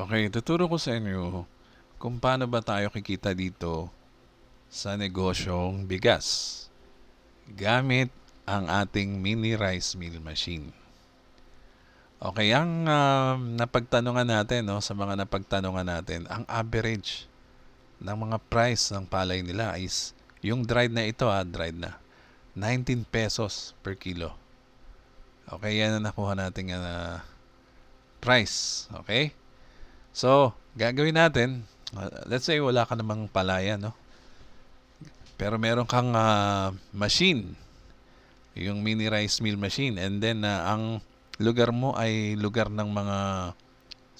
Okay, tuturo ko sa inyo kung paano ba tayo kikita dito sa negosyong bigas gamit ang ating mini rice mill machine. Okay, ang um, napagtanungan natin, no, sa mga napagtanungan natin, ang average ng mga price ng palay nila is yung dried na ito, ah, dried na, 19 pesos per kilo. Okay, yan ang nakuha nating uh, price. Okay? So, gagawin natin, uh, let's say wala ka namang palaya, no? Pero meron kang uh, machine, yung mini rice mill machine, and then uh, ang lugar mo ay lugar ng mga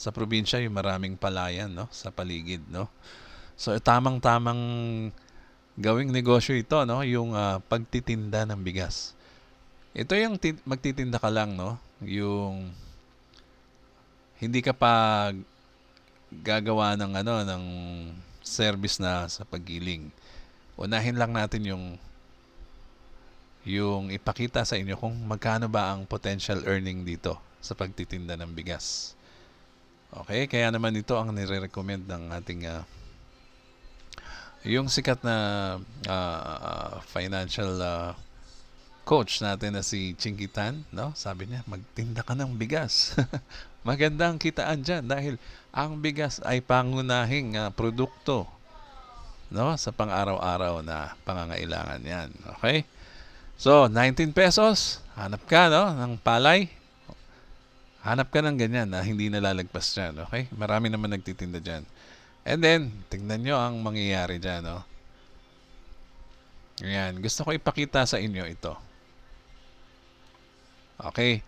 sa probinsya yung maraming palayan no? Sa paligid no? So tamang-tamang gawing negosyo ito no? Yung uh, pagtitinda ng bigas. Ito yung ti- magtitinda ka lang no? Yung hindi ka pa gagawa ng ano ng service na sa paggiling unahin lang natin yung yung ipakita sa inyo kung magkano ba ang potential earning dito sa pagtitinda ng bigas. Okay, kaya naman ito ang nire-recommend ng ating uh, yung sikat na uh, financial uh, coach natin na si Chinkitan, no? Sabi niya, magtinda ka ng bigas. Maganda ang kitaan diyan dahil ang bigas ay pangunahing uh, produkto no sa pang-araw-araw na pangangailangan 'yan. Okay? So, 19 pesos, hanap ka no, ng palay. Hanap ka ng ganyan na hindi nalalagpas dyan. Okay? Marami naman nagtitinda dyan. And then, tingnan nyo ang mangyayari dyan. No? Ayan. Gusto ko ipakita sa inyo ito. Okay.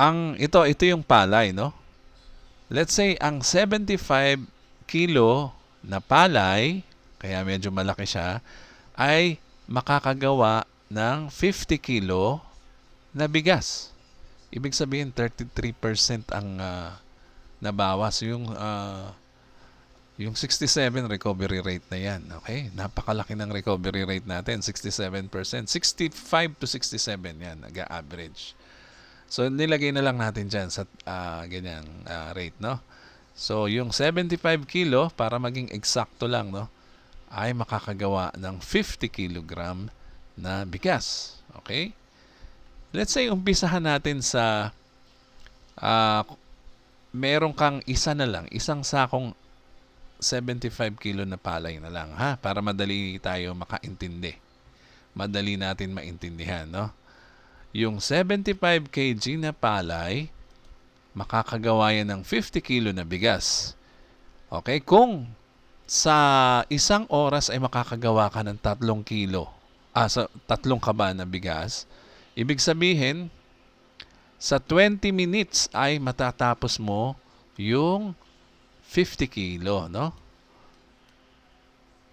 Ang, ito, ito yung palay, no? Let's say, ang 75 kilo na palay, kaya medyo malaki siya, ay makakagawa ng 50 kilo na bigas. Ibig sabihin 33% ang uh, nabawas yung uh, yung 67 recovery rate na yan. Okay? Napakalaki ng recovery rate natin, 67%. 65 to 67 yan, nag-average. So, nilagay na lang natin dyan sa uh, ganyang uh, rate, no? So, yung 75 kilo, para maging eksakto lang, no? Ay makakagawa ng 50 kilogram na bigas. Okay? Let's say, umpisahan natin sa uh, meron kang isa na lang, isang sakong 75 kilo na palay na lang, ha? Para madali tayo makaintindi. Madali natin maintindihan, no? Yung 75 kg na palay, makakagawa yan ng 50 kilo na bigas. Okay? Kung sa isang oras ay makakagawa ka ng 3 kilo ah, sa tatlong kaba na bigas, ibig sabihin, sa 20 minutes ay matatapos mo yung 50 kilo, no?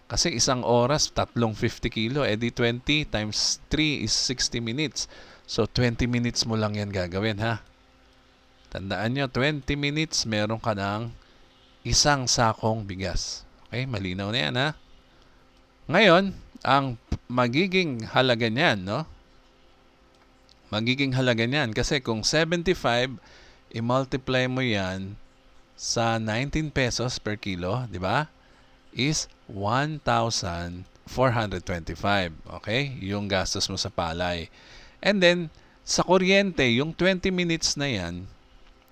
Kasi isang oras, tatlong 50 kilo, edi 20 times 3 is 60 minutes. So, 20 minutes mo lang yan gagawin, ha? Tandaan nyo, 20 minutes, meron ka ng isang sakong bigas. Okay, malinaw na yan, ha? Ngayon, ang magiging halaga niyan, no? Magiging halaga niyan kasi kung 75 i-multiply mo 'yan sa 19 pesos per kilo, 'di ba? Is 1,425. Okay? Yung gastos mo sa palay. And then sa kuryente, yung 20 minutes na 'yan,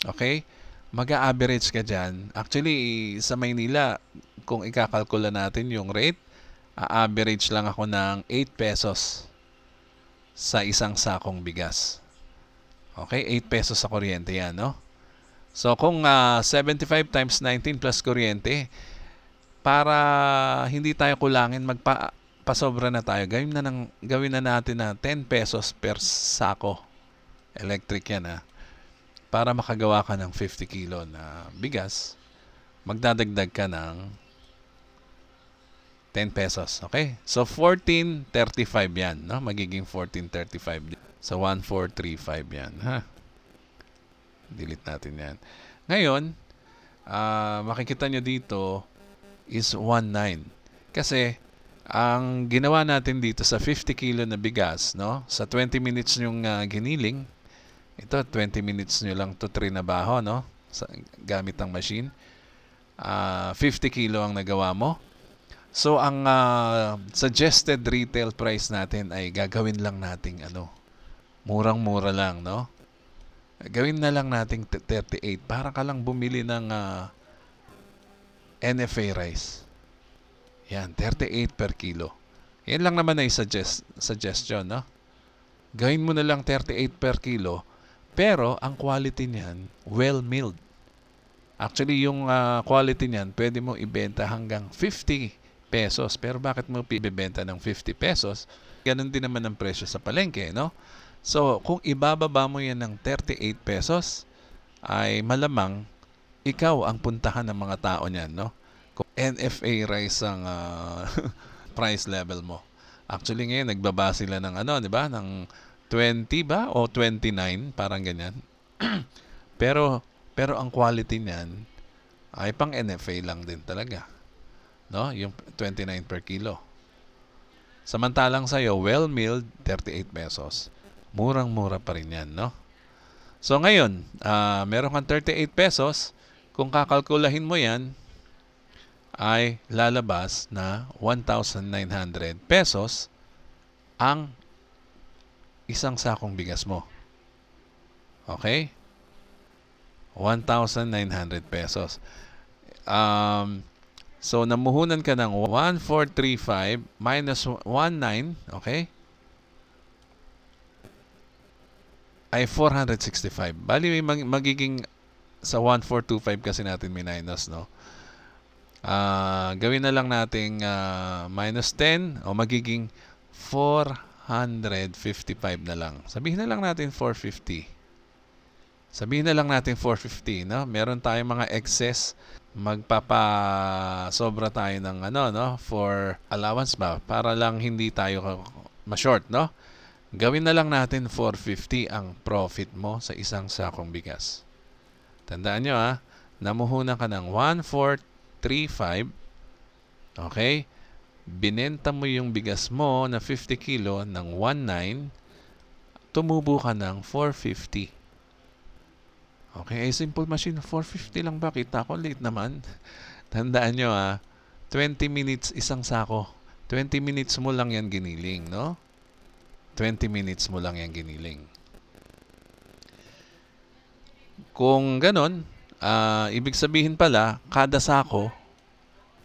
okay? Mag-average ka diyan. Actually, sa Maynila, kung ikakalkula natin yung rate, a-average lang ako ng 8 pesos sa isang sakong bigas. Okay, 8 pesos sa kuryente yan, no? So, kung uh, ah, 75 times 19 plus kuryente, para hindi tayo kulangin, magpa pasobra na tayo. Gawin na, ng, gawin na natin na 10 pesos per sako. Electric yan, ha? Para makagawa ka ng 50 kilo na bigas, magdadagdag ka ng 10 pesos. Okay? So, 14.35 yan. No? Magiging 14.35. So, 1435 yan. Ha? Delete natin yan. Ngayon, uh, makikita nyo dito is 19. Kasi, ang ginawa natin dito sa 50 kilo na bigas, no? Sa 20 minutes yung uh, giniling, ito 20 minutes nyo lang to trinabaho, no? Sa, gamit ang machine. ah, 50 kilo ang nagawa mo. So ang ah, suggested retail price natin ay gagawin lang nating ano, murang-mura lang, no? Gawin na lang nating t- 38 para ka lang bumili ng ah, NFA rice. Yan, 38 per kilo. Yan lang naman ay suggest, suggestion, no? Gawin mo na lang 38 per kilo, pero ang quality niyan, well-milled. Actually, yung ah, quality niyan, pwede mo ibenta hanggang 50 pesos. Pero bakit mo ibebenta ng 50 pesos? Ganon din naman ang presyo sa palengke, no? So, kung ibababa mo yan ng 38 pesos, ay malamang ikaw ang puntahan ng mga tao niyan, no? NFA rice ang ah, price level mo. Actually ngayon nagbaba sila ng ano, 'di ba? Ng 20 ba o 29, parang ganyan. pero pero ang quality niyan ay pang NFA lang din talaga. No? Yung 29 per kilo. Samantalang sa'yo, well-milled, 38 pesos. Murang-mura pa rin yan, no? So ngayon, ah meron kang 38 pesos. Kung kakalkulahin mo yan, ay lalabas na 1,900 pesos ang isang sakong bigas mo. Okay? 1,900 pesos. Um, so, namuhunan ka ng 1,435 minus 19, okay? Ay 465. Bali, may mag- magiging sa 1,425 kasi natin may minus, no? Ah, gawin na lang nating ah, minus 10 o magiging 455 na lang. Sabihin na lang natin 450. Sabihin na lang natin 450, no? Meron tayong mga excess magpapa sobra tayo ng ano no for allowance ba para lang hindi tayo ma-short no gawin na lang natin 450 ang profit mo sa isang sakong bigas tandaan nyo ha namuhunan ka ng 1435 okay binenta mo yung bigas mo na 50 kilo ng 19 tumubo ka ng 450 Okay, ay simple machine, 450 lang ba? Kita ko, late naman. Tandaan nyo ah, 20 minutes isang sako. 20 minutes mo lang yan giniling, no? 20 minutes mo lang yan giniling. Kung ganon, ah, ibig sabihin pala, kada sako,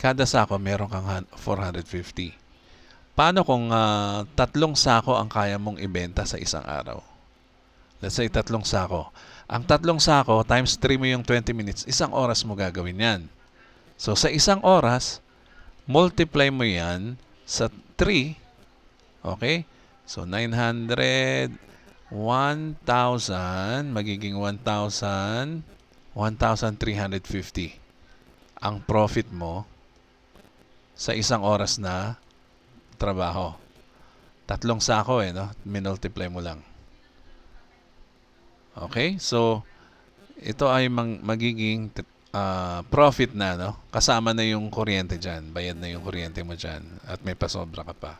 kada sako meron kang han- 450. Paano kung ah, tatlong sako ang kaya mong ibenta sa isang araw? Let's say tatlong sako. Ang tatlong sako, times 3 mo yung 20 minutes, isang oras mo gagawin yan. So, sa isang oras, multiply mo yan sa 3. Okay? So, 900, 1,000, magiging 1,000, 1,350. Ang profit mo sa isang oras na trabaho. Tatlong sako eh, no? Minultiply mo lang. Okay? So, ito ay mang, magiging ah, profit na, no? Kasama na yung kuryente dyan. Bayad na yung kuryente mo dyan. At may pasobra ka pa.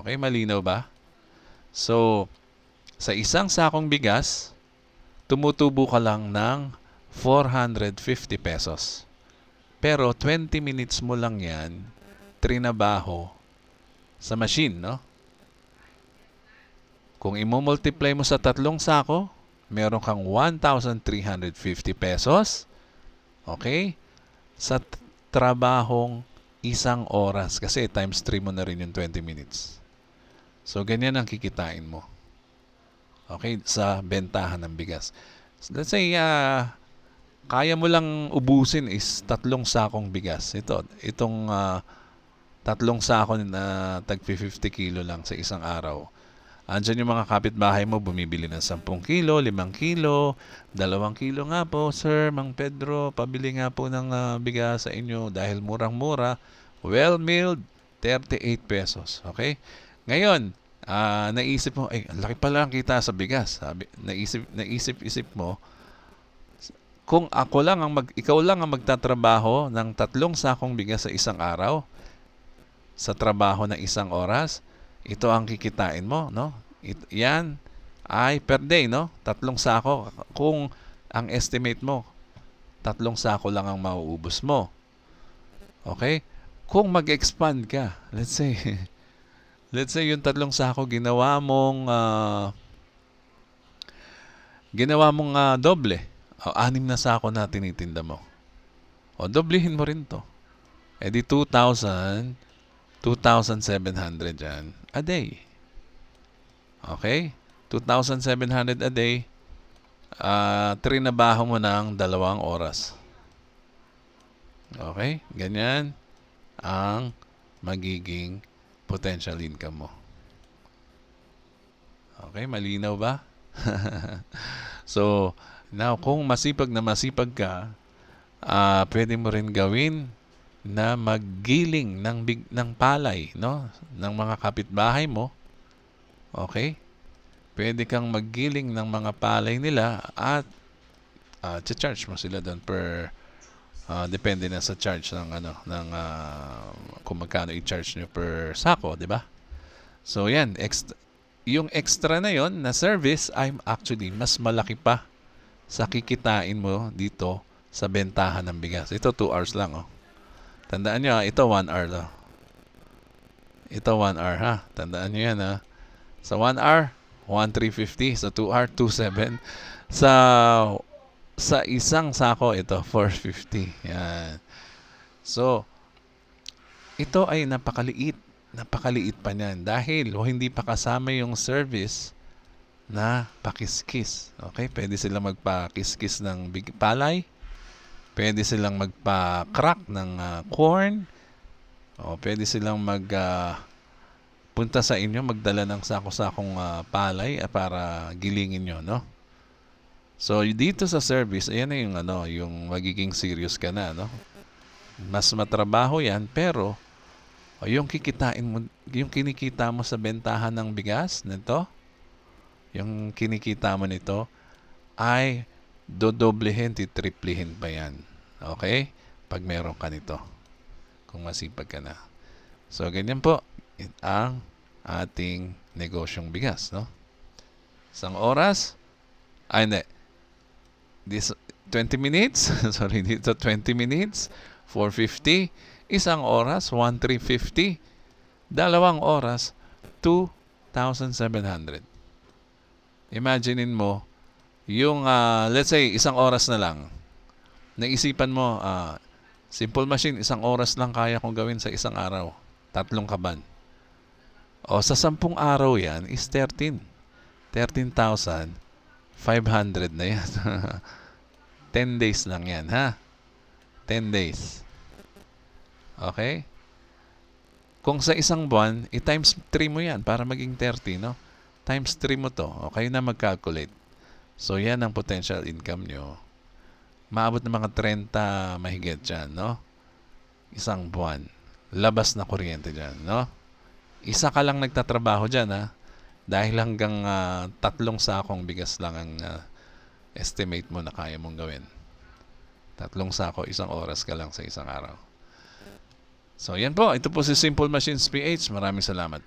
Okay? Malinaw ba? So, sa isang sakong bigas, tumutubo ka lang ng 450 pesos. Pero 20 minutes mo lang yan trinabaho sa machine, no? Kung imo-multiply mo sa tatlong sako, meron kang 1,350 pesos. Okay? Sa trabahong isang oras. Kasi times 3 mo na rin yung 20 minutes. So, ganyan ang kikitain mo. Okay? Sa bentahan ng bigas. Let's say, ah, kaya mo lang ubusin is tatlong sakong bigas. Ito, itong ah, tatlong sako na tag 50 kilo lang sa isang araw. Andyan yung mga kapitbahay mo, bumibili ng 10 kilo, 5 kilo, 2 kilo nga po, Sir, Mang Pedro, pabili nga po ng ah, bigas sa inyo dahil murang-mura. Well-milled, 38 pesos. Okay? Ngayon, ah, naisip mo, ay, laki pala ang kita sa bigas. Sabi, naisip, naisip-isip mo, kung ako lang ang mag, ikaw lang ang magtatrabaho ng tatlong sakong bigas sa isang araw, sa trabaho ng isang oras, ito ang kikitain mo, no? It, yan ay per day, no? Tatlong sako. Kung ang estimate mo, tatlong sako lang ang mauubos mo. Okay? Kung mag-expand ka, let's say, let's say yung tatlong sako ginawa mong ah, ginawa mong ah, doble. O, anim na sako na tinitinda mo. O, doblehin mo rin to. E di 2,000, 2,700 yan a day. Okay? 2,700 a day. Ah, trinabaho mo ng dalawang oras. Okay? Ganyan ang magiging potential income mo. Okay? Malinaw ba? so, now, kung masipag na masipag ka, ah pwede mo rin gawin na maggiling ng, big, ng palay, no? Ng mga kapitbahay mo. Okay? Pwede kang maggiling ng mga palay nila at uh, charge mo sila doon per ah, depende na sa charge ng ano ng ah, kung magkano i-charge nyo per sako, 'di ba? So yan, ext- yung extra na yon na service ay actually mas malaki pa sa kikitain mo dito sa bentahan ng bigas. Ito 2 hours lang oh. Tandaan nyo, ah, ito 1 hour lang. Ito 1 hour ha. Tandaan nyo yan ha. Sa 1 hour, 1,350. Sa 2 hour, 2,700. Sa sa isang sako, ito 450. Yan. So, ito ay napakaliit. Napakaliit pa niyan. Dahil o hindi pa kasama yung service na pakiskis. Okay? Pwede silang magpakiskis ng big palay. Pwede silang magpa-crack ng ah, corn. O pwede silang mag ah, punta sa inyo, magdala ng sako-sakong ah, palay ah, para gilingin nyo, no? So, dito sa service, ayan na yung, ano, yung magiging serious ka na, no? Mas matrabaho yan, pero o, yung kikitain mo, yung kinikita mo sa bentahan ng bigas nito, yung kinikita mo nito, ay dodoblehin, titriplihin pa yan. Okay? Pag meron ka nito. Kung masipag ka na. So, ganyan po ang ating negosyong bigas, no? Isang oras, ay hindi, this 20 minutes, sorry, dito 20 minutes, 450, isang oras, 1,350, dalawang oras, 2,700. Imaginein mo, yung, ah, let's say, isang oras na lang, naisipan mo, ah, simple machine, isang oras lang kaya kong gawin sa isang araw. Tatlong kaban. O sa sampung araw yan is 13. 13,500 na yan. 10 days lang yan, ha? 10 days. Okay? Kung sa isang buwan, i-times 3 mo yan para maging 30, no? Times 3 mo to. O kayo na mag-calculate. So, yan ang potential income nyo. Maabot ng mga 30 mahigit dyan, no? Isang buwan. Labas na kuryente dyan, no? Isa ka lang nagtatrabaho dyan, ha? Dahil hanggang ah, tatlong sakong bigas lang ang ah, estimate mo na kaya mong gawin. Tatlong sako, isang oras ka lang sa isang araw. So, yan po. Ito po si Simple Machines PH. Maraming salamat.